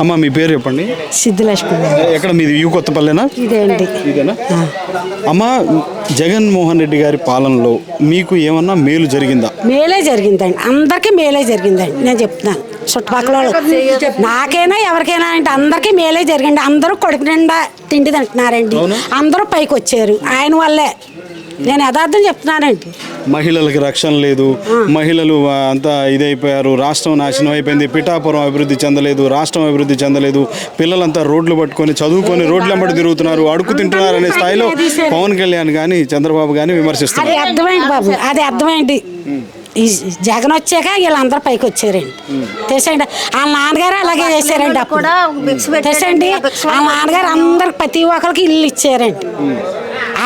అమ్మ మీ పేరు చెప్పండి. సిద్ధలక్ష్మి. ఎక్కడ మీది? యూ కొత్తపల్లేనా? ఇదే అండి. ఇదేనా? అమ్మ జగన్మోహన్ రెడ్డి గారి పాలనలో మీకు ఏమన్నా మేలు జరిగిందా? మేలే జరిగిందండి. అందరికీ మేలే జరిగిందండి. నేను చెప్తున్నాను చుట్టుపక్కల. నాకైనా ఎవరికైనా అంటే అందరికీ మేలే జరిగింది. అందరూ కొడుకు నిండా తిండి తింటున్నారండి. అందరూ పైకి వచ్చారు ఆయన వల్లే. నేను యథార్థం చెప్తున్నానండి. మహిళలకు రక్షణ లేదు. మహిళలు అంతా ఇదైపోయారు. రాష్ట్రం నాశనం అయిపోయింది. పిఠాపురం అభివృద్ధి చెందలేదు. రాష్ట్రం అభివృద్ధి చెందలేదు. పిల్లలంతా రోడ్లు పట్టుకొని చదువుకొని రోడ్ల వెంబడి తిరుగుతున్నారు. అడుగు తింటున్నారు అనే స్థాయిలో పవన్ కళ్యాణ్ కానీ చంద్రబాబు కానీ విమర్శిస్తున్నారు. అది అర్థమైంది బాబు. అది అర్థమైంది. ఈ జగన్ వచ్చాక వీళ్ళందరూ పైకి వచ్చారండి. తెసండి వాళ్ళ నాన్నగారు అలాగే చేశారండి అప్పుడు. తెసండి వాళ్ళ నాన్నగారు అందరికి ప్రతి ఒక్కరికి ఇల్లు ఇచ్చారండి.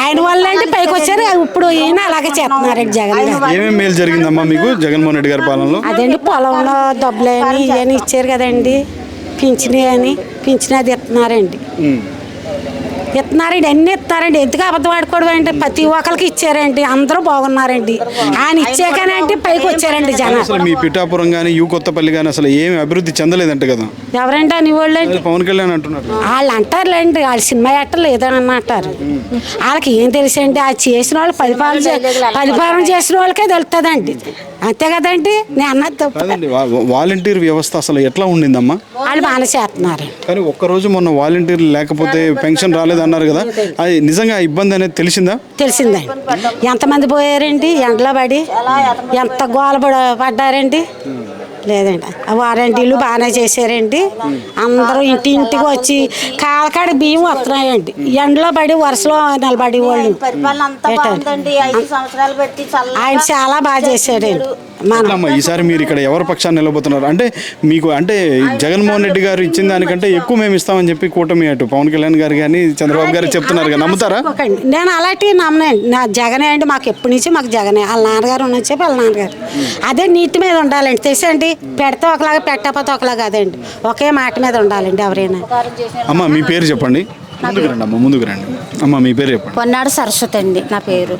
ఆయన వల్ల అండి పైకి వచ్చారు. ఇప్పుడు ఈయన అలాగే చేస్తున్నారండి జగన్ ఏమేమి మేలు జరిగిందమ్మా మీకు జగన్మోహన్ రెడ్డి గారి పాలనలో? అదండి పొలంలో డబ్బులని ఇవన్నీ ఇచ్చారు కదండి. పింఛని అని పింఛని అది ఇస్తున్నారండి. ఇస్తున్నారండి అన్ని ఇస్తున్నారండి ఎందుకు అబద్ధం ఆడుకోవడం ఏంటి? ప్రతి ఒక్కరికి ఇచ్చారండి అందరూ బాగున్నారండి. ఆయన ఇచ్చాకనే పైకి వచ్చారండి జనం. అసలు మీ పిఠాపురం కానీ యూ కొత్తపల్లి కానీ అసలు ఏమి అభివృద్ధి చెందలేదంట కదా. ఎవరండి అని వాళ్ళు పవన్ కళ్యాణ్ అంటున్నారు. వాళ్ళు అంటారులేండి వాళ్ళు సినిమా ఎట్టలు లేదని అంటారు. వాళ్ళకి ఏం తెలుసండి? ఆ చేసిన వాళ్ళు పరిపాలన చే- పరిపాలన చేసిన వాళ్ళకే తెలుస్తుందండి అంతే కదండి? నేను అన్నది తప్పు. కాదండి వా- వాలంటీర్ వ్యవస్థ అసలు ఎట్లా ఉండిందమ్మా? వాళ్ళు బాగానే చేస్తున్నారు. కానీ ఒక్కరోజు మొన్న వాలంటీర్లు లేకపోతే పెన్షన్ రాలేదన్నారు కదా అది నిజంగా ఆ ఇబ్బంది అనేది తెలిసిందా? తెలిసిందండి ఎంతమంది పోయారండి ఎండలో పడి? ఎంత గోల పడ- పడ్డారండి? లేదండి. వారంటీలు బాగానే చేశారండి. అందరూ ఇంటి ఇంటికి వచ్చి కాలకాడ బియ్యం వస్తున్నాయండి. ఎండలో పడి వరుసలో నిలబడి వాళ్ళు ఆయన చాలా బాగా చేశాడండి. అమ్మా ఈసారి మీరు ఇక్కడ ఎవరి పక్షాన్ని నిలబోతున్నారు? అంటే మీకు అంటే జగన్మోహన్ రెడ్డి గారు ఇచ్చిన దానికంటే ఎక్కువ మేము ఇస్తామని చెప్పి కూటమి అటు పవన్ కళ్యాణ్ గారు కానీ చంద్రబాబు గారు చెప్తున్నారు కదా నమ్ముతారా. నేను అలాంటివి నమ్మనండి నా జగనే అండి మాకు ఎప్పటి నుంచి మాకు జగనే. వాళ్ళ నాన్నగారు ఉన్న చెప్పి వాళ్ళ నాన్నగారు. అదే నీతి మీద ఉండాలండి. తెలుసండి? పెడితే ఒకలాగా పెట్టకపోతే ఒకలాగా అదండి ఒకే మాట మీద ఉండాలండి ఎవరైనా. అమ్మ మీ పేరు చెప్పండి. ముందుకు రండి అమ్మ ముందుకు రండి. అమ్మ మీ పేరు చెప్పండి. పొన్నాడు సరస్వతి అండి నా పేరు.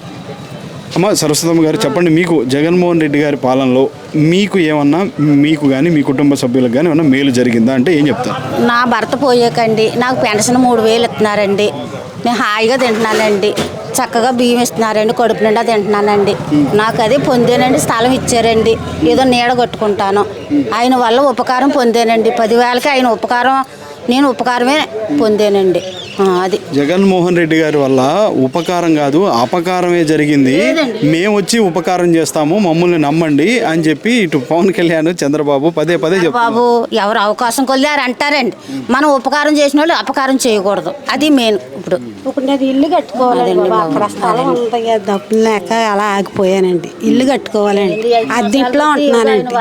అమ్మ సరస్వతమ్మ గారు చెప్పండి మీకు జగన్మోహన్ రెడ్డి గారి పాలనలో మీకు ఏమన్నా మీకు కానీ మీ కుటుంబ సభ్యులకు కానీ ఏమన్నా మేలు జరిగిందా? అంటే ఏం చెప్తారు? నా భర్త పోయాకండి. నాకు పెన్షన్ మూడు వేలు ఇస్తున్నారండి. నేను హాయిగా తింటున్నానండి. చక్కగా బియ్యం ఇస్తున్నారండి కడుపు నిండా తింటున్నానండి. నాకు అది పొందానండి స్థలం ఇచ్చారండి. ఏదో నీడ కొట్టుకుంటాను. ఆయన వల్ల ఉపకారం పొందానండి. పదివేలకి ఆయన ఉపకారం నేను ఉపకారమే పొందానండి. అది. జగన్మోహన్ రెడ్డి గారి వల్ల ఉపకారం కాదు అపకారమే జరిగింది. మేము వచ్చి ఉపకారం చేస్తాము మమ్మల్ని నమ్మండి అని చెప్పి ఇటు పవన్ కళ్యాణ్ చంద్రబాబు పదే పదే బాబు ఎవరు అవకాశం కొలిదారు అంటారండి. మనం ఉపకారం చేసిన వాళ్ళు అపకారం చేయకూడదు. అది మెయిన్ ఇప్పుడు. ఇప్పుడు నేను ఇల్లు కట్టుకోవాలండి బాబు. అక్కడ స్థలం ఉంది కదా, డబ్బులు లేక అలా ఆగిపోయానండి. ఇల్లు కట్టుకోవాలండి. అద్దెంట్లో ఉంటున్నానండి.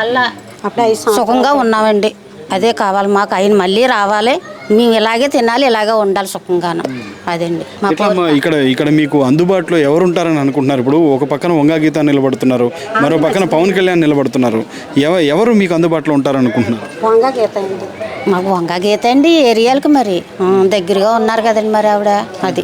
అప్పుడు ఐదు సంవత్సరాలు సుఖంగా ఉన్నామండి. అదే కావాలి. మాకు ఆయన మళ్ళీ రావాలి. మేము ఇలాగే తినాలి ఇలాగే ఉండాలి సుఖంగాను. అదండి. మా ఎట్లా అమ్మా ఇక్కడ ఇక్కడ మీకు అందుబాటులో ఎవరు ఉంటారని అనుకుంటున్నారు? ఇప్పుడు ఒక పక్కన వంగా గీత నిలబడుతున్నారు మరో పక్కన పవన్ కళ్యాణ్ నిలబడుతున్నారు. ఎవ ఎవరు మీకు అందుబాటులో ఉంటారనుకుంటున్నారు? వంగ గీత అండి. మాకు వంగ గీత అండి ఏరియాలకు మరి. దగ్గరగా ఉన్నారు కదండి మరి ఆవిడ. అది.